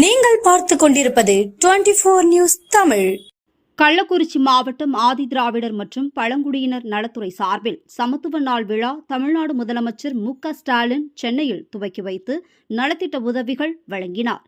நீங்கள் பார்த்து கொண்டிருப்பது twenty four news Tamil. Kallakurichi மாவட்டம் ஆதி திராவிடர் மற்றும் பழங்குடியினர் நலத்துறை சார்பில் சமத்துவ நாள் விழா தமிழ்நாடு முதலமைச்சர் மு க ஸ்டாலின் சென்னையில் துவக்கி வைத்து நலத்திட்ட உதவிகள் வழங்கினார்.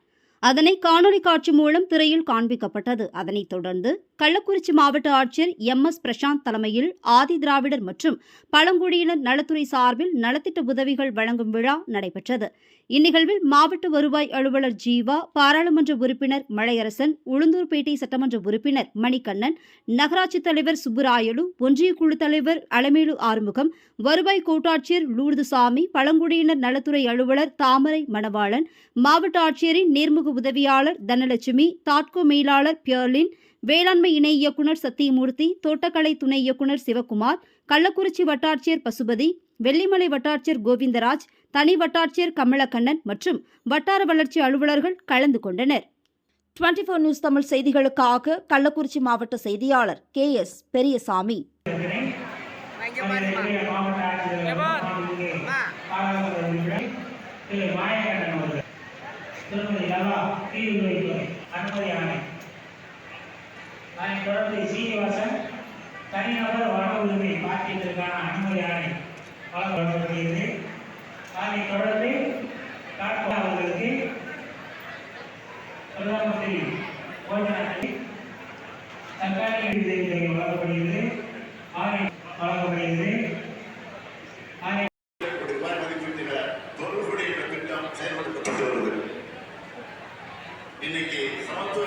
அதனை காணொலி காட்சி மூலம் திரையில் காண்பிக்கப்பட்டது. அதனைத் தொடர்ந்து கள்ளக்குறிச்சி மாவட்ட ஆட்சியர் எம். எஸ். பிரசாந்த் தலைமையில் ஆதி திராவிடர் மற்றும் பழங்குடியினர் நலத்துறை சார்பில் நலத்திட்ட உதவிகள் வழங்கும் விழா நடைபெற்றது. இந்நிகழ்வில் மாவட்ட வருவாய் அலுவலர் ஜீவா பாராளுமன்ற உறுப்பினர் மலையரசன் உளுந்தூர்பேட்டை சட்டமன்ற உறுப்பினர் மணிகண்ணன் நகராட்சி தலைவர் சுப்புராயலு ஒன்றிய குழு தலைவர் அலமேலு ஆறுமுகம் வருவாய் கோட்டாட்சியர் லூர்துசாமி பழங்குடியினர் நலத்துறை அலுவலர் தாமரை மணவாளன் மாவட்ட ஆட்சியரின் நேர்முக உதவியாளர் தனலட்சுமி தாட்கோ மேலாளர் பியர்லின் வேளாண்மை இணை இயக்குநர் சத்தியமூர்த்தி தோட்டக்கலை துணை இயக்குநர் சிவகுமார் கள்ளக்குறிச்சி வட்டாட்சியர் பசுபதி வெள்ளிமலை வட்டாட்சியர் கோவிந்தராஜ் தனி வட்டாட்சியர் கமலக்கண்ணன் மற்றும் வட்டார வளர்ச்சி அலுவலர்கள் கலந்து கொண்டனர். டுவெண்ட்டி ஃபோர் நியூஸ் தமிழ் செய்திகளுக்காக கள்ளக்குறிச்சி மாவட்ட செய்தியாளர் கே எஸ் பெரியசாமி. திருமதி லவா தீவிரத்துறை அனுமதி ஆணை அதனை தொடர்ந்து சீனிவாசன் தனிநபர் வன உரிமை மாற்றியதற்கான அனுமதி ஆணை வழங்கப்படுகிறது அதனை தொடர்ந்து காட்பா அவர்களுக்கு பிரதம மந்திரி போஜனாட்டை தற்காலிக வழங்கப்படுகிறது ஆணை வழங்கப்படுகிறது இன்னைக்கு சமத்துவ